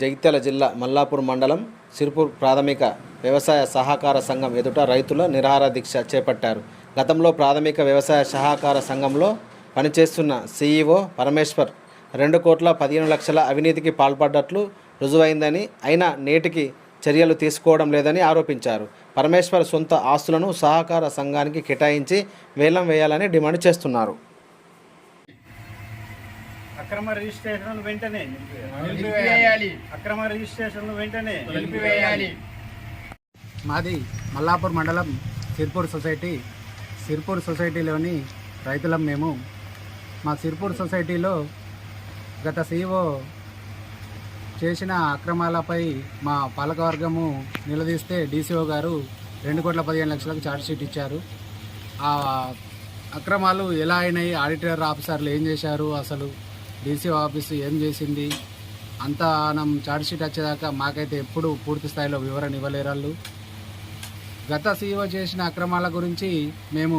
జగిత్యాల జిల్లా మల్లాపూర్ మండలం సిర్పూర్ ప్రాథమిక వ్యవసాయ సహకార సంఘం ఎదుట రైతుల నిరాహార దీక్ష చేపట్టారు. గతంలో ప్రాథమిక వ్యవసాయ సహకార సంఘంలో పనిచేస్తున్న సీఈఓ పరమేశ్వర్ రెండు కోట్ల పదిహేను లక్షల అవినీతికి పాల్పడ్డట్లు రుజువైందని అయినా నేటికి చర్యలు తీసుకోవడం లేదని ఆరోపించారు. పరమేశ్వర్ సొంత ఆస్తులను సహకార సంఘానికి కేటాయించి వేలం వేయాలని డిమాండ్ చేస్తున్నారు. అక్రమ రిజిస్ట్రేషన్లు వెంటనే నిలిపివేయాలి. అక్రమ రిజిస్ట్రేషన్లు వెంటనే నిలిపివేయాలి. మాది మల్లాపూర్ మండలం సిర్పూర్ సొసైటీ. సిర్పూర్ సొసైటీలోని రైతులం మేము. మా సిర్పూర్ సొసైటీలో గత సీఓ చేసిన అక్రమాలపై మా పాలకవర్గము నిలదీస్తే డీసీఓ గారు రెండు కోట్ల పదిహేను లక్షలకు ఛార్జ్షీట్ ఇచ్చారు. ఆ అక్రమాలు ఎలా అయినాయి? ఆడిటర్ ఆఫీసర్లు ఏం చేశారు అసలు? డీసీఓ ఆఫీసు ఏం చేసింది? అంతా మనం ఛార్జ్షీట్ వచ్చేదాకా మాకైతే ఎప్పుడు పూర్తి స్థాయిలో వివరణ ఇవ్వలేరు వాళ్ళు. గత సీఈఓ చేసిన అక్రమాల గురించి మేము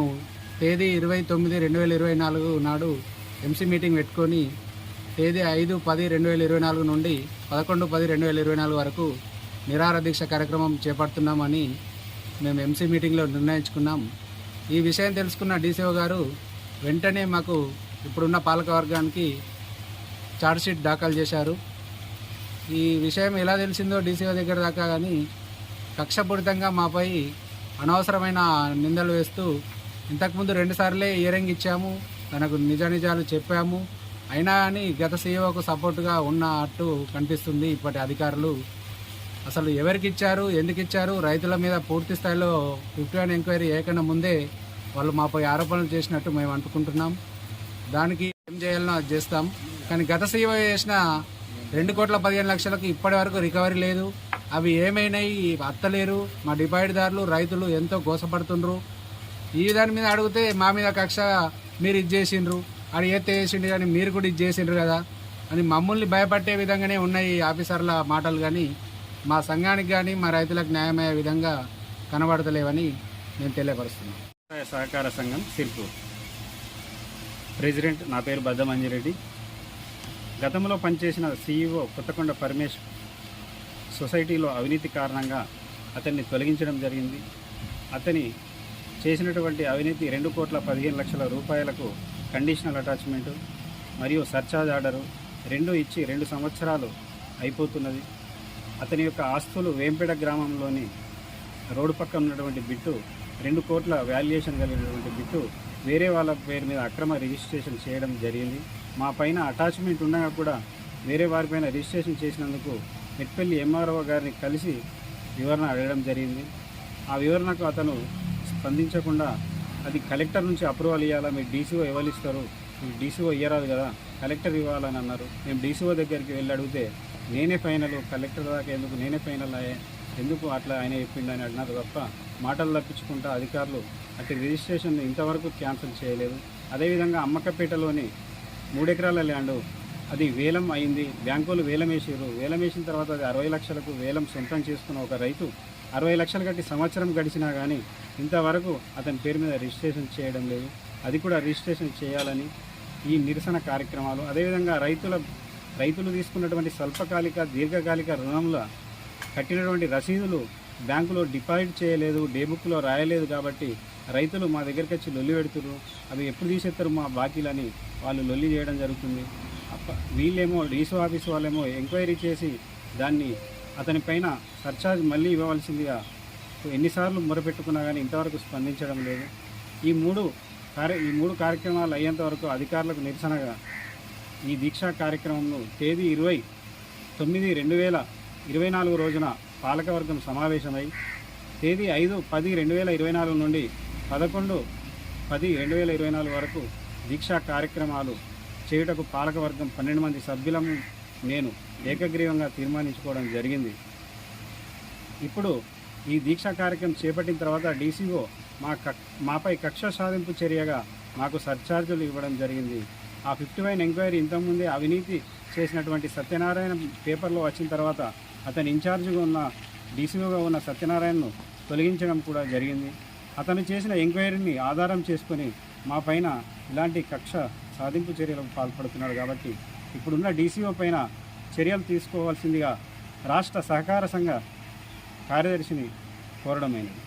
తేదీ ఇరవై తొమ్మిది రెండు వేల ఇరవై నాలుగు నాడు ఎంసీ మీటింగ్ పెట్టుకొని తేదీ ఐదు పది రెండు వేల ఇరవై నాలుగు నుండి పదకొండు పది రెండు వేల ఇరవై నాలుగు వరకు నిరార దీక్ష కార్యక్రమం చేపడుతున్నామని మేము ఎంసీ మీటింగ్లో నిర్ణయించుకున్నాం. ఈ విషయం తెలుసుకున్న డీసీఓ గారు వెంటనే మాకు ఇప్పుడున్న పాలకవర్గానికి ఛార్జ్షీట్ దాఖలు చేశారు. ఈ విషయం ఎలా తెలిసిందో డీసీఓ దగ్గర దాకా కానీ కక్షపూరితంగా మాపై అనవసరమైన నిందలు వేస్తూ ఇంతకుముందు రెండుసార్లే ఇయరింగ్ ఇచ్చాము తనకు నిజ నిజాలు చెప్పాము అయినా కానీ గత సీఈఓకు సపోర్టుగా ఉన్నట్టు కనిపిస్తుంది ఇప్పటి అధికారులు. అసలు ఎవరికి ఇచ్చారు ఎందుకు ఇచ్చారు రైతుల మీద పూర్తి స్థాయిలో ఫిఫ్టీ వన్ ఎంక్వైరీ ఏకన్నా ముందే వాళ్ళు మాపై ఆరోపణలు చేసినట్టు మేము అనుకుంటున్నాం. దానికి ఏం చేయాలన్నా చేస్తాం. కానీ గత సీఎం చేసిన రెండు కోట్ల పదిహేను లక్షలకు ఇప్పటి వరకు రికవరీ లేదు. అవి ఏమైనాయి? అత్తలేరు. మా డిపాజిట్దారులు రైతులు ఎంతో గోసపడుతుండ్రు. ఈ దాని మీద అడిగితే మా మీద కక్ష మీరు ఇది చేసిండ్రు. అది ఏతే చేసిండ్రు కానీ మీరు కూడా ఇది చేసిండ్రు కదా అని మమ్మల్ని భయపట్టే విధంగానే ఉన్నాయి ఈ ఆఫీసర్ల మాటలు కానీ మా సంఘానికి కానీ మా రైతులకు న్యాయమయ్యే విధంగా కనబడతలేవని నేను తెలియపరుస్తున్నాను. సహకార సంఘం సిర్పూర్. ప్రెసిడెంట్ నా పేరు బద్దమంజిరెడ్డి గతంలో పనిచేసిన సీఈఓ కొత్తకొండ పరమేశ్ సొసైటీలో అవినీతి కారణంగా అతన్ని తొలగించడం జరిగింది. అతని చేసినటువంటి అవినీతి రెండు కోట్ల పదిహేను లక్షల రూపాయలకు కండిషనల్ అటాచ్మెంటు మరియు సర్చార్జ్ ఆర్డరు రెండు ఇచ్చి రెండు సంవత్సరాలు అయిపోతున్నది. అతని యొక్క ఆస్తులు వేంపేట గ్రామంలోని రోడ్డు పక్కన ఉన్నటువంటి బిట్టు రెండు కోట్ల వాల్యుయేషన్ కలిగినటువంటి బిట్టు వేరే వాళ్ళ పేరు మీద అక్రమ రిజిస్ట్రేషన్ చేయడం జరిగింది. మా పైన అటాచ్మెంట్ ఉండగా కూడా వేరే వారిపైన రిజిస్ట్రేషన్ చేసినందుకు మెట్పల్లి ఎంఆర్ఓ గారిని కలిసి వివరణ అడగడం జరిగింది. ఆ వివరణకు అతను స్పందించకుండా అది కలెక్టర్ నుంచి అప్రూవల్ ఇవ్వాలా మీరు డీసీఓ ఎవరు ఇస్తారు? మీరు డీసీఓ ఇయ్యరాదు కదా కలెక్టర్ ఇవ్వాలని అన్నారు. మేము డీసీఓ దగ్గరికి వెళ్ళి అడిగితే నేనే ఫైనల్ కలెక్టర్ దాకా ఎందుకు నేనే ఫైనల్ అయ్యే ఎందుకు అట్లా ఆయన చెప్పిండని అన్నారు తప్ప మాటలు తప్పించుకుంటా అధికారులు అటు రిజిస్ట్రేషన్ ఇంతవరకు క్యాన్సిల్ చేయలేదు. అదేవిధంగా మూడు మూడెకరాల ల్యాండ్. అది వేలం అయింది. బ్యాంకులు వేలం వేసారు వేలం వేసిన తర్వాత అది అరవై లక్షలకు వేలం సొంతం చేసుకున్న ఒక రైతు అరవై లక్షలు కట్టి సంవత్సరం గడిచినా కానీ ఇంతవరకు అతని పేరు మీద రిజిస్ట్రేషన్ చేయడం లేదు. అది కూడా రిజిస్ట్రేషన్ చేయాలని ఈ నిరసన కార్యక్రమాలు. అదేవిధంగా రైతుల రైతులు తీసుకున్నటువంటి స్వల్పకాలిక దీర్ఘకాలిక రుణంలో కట్టినటువంటి రసీదులు బ్యాంకులో డిపాజిట్ చేయలేదు డేబుక్లో రాయలేదు కాబట్టి రైతులు మా దగ్గరికి వచ్చి లొల్లి పెడుతురు అవి ఎప్పుడు తీసేస్తారు మా బాకీలని? వాళ్ళు లొల్లి చేయడం జరుగుతుంది. అప్ప వీళ్ళేమో డీసో ఆఫీస్ వాళ్ళేమో ఎంక్వైరీ చేసి దాన్ని అతని పైన సర్చార్జ్ మళ్ళీ ఇవ్వవలసిందిగా ఎన్నిసార్లు మొరపెట్టుకున్నా కానీ ఇంతవరకు స్పందించడం లేదు. ఈ మూడు కార్య ఈ మూడు కార్యక్రమాలు అయ్యేంత వరకు అధికారులకు నిరసనగా ఈ దీక్షా కార్యక్రమంను తేదీ ఇరవై తొమ్మిది రెండు వేల ఇరవై నాలుగు రోజున పాలకవర్గం సమావేశమై తేదీ ఐదు పది రెండు వేల ఇరవై నాలుగు నుండి పదకొండు పది రెండు వేల ఇరవై నాలుగు వరకు దీక్షా కార్యక్రమాలు చేయుటకు పాలకవర్గం పన్నెండు మంది సభ్యులను నేను ఏకగ్రీవంగా తీర్మానించుకోవడం జరిగింది. ఇప్పుడు ఈ దీక్షా కార్యక్రమం చేపట్టిన తర్వాత డీసీఓ మా కక్ మాపై కక్ష సాధింపు చర్యగా మాకు సర్ఛార్జులు ఇవ్వడం జరిగింది. ఆ ఫిఫ్టీ వైన్ ఎంక్వైరీ ఇంతకుముందే అవినీతి చేసినటువంటి సత్యనారాయణ పేపర్లో వచ్చిన తర్వాత అతని ఇన్ఛార్జిగా ఉన్న డీసీఓగా ఉన్న సత్యనారాయణను తొలగించడం కూడా జరిగింది. అతను చేసిన ఎంక్వైరీని ఆధారం చేసుకొని మా పైన ఇలాంటి కక్ష సాధింపు చర్యలకు పాల్పడుతున్నాడు కాబట్టి ఇప్పుడున్న డీసీఓ పైన చర్యలు తీసుకోవాల్సిందిగా రాష్ట్ర సహకార సంఘ కార్యదర్శిని కోరడమైనది.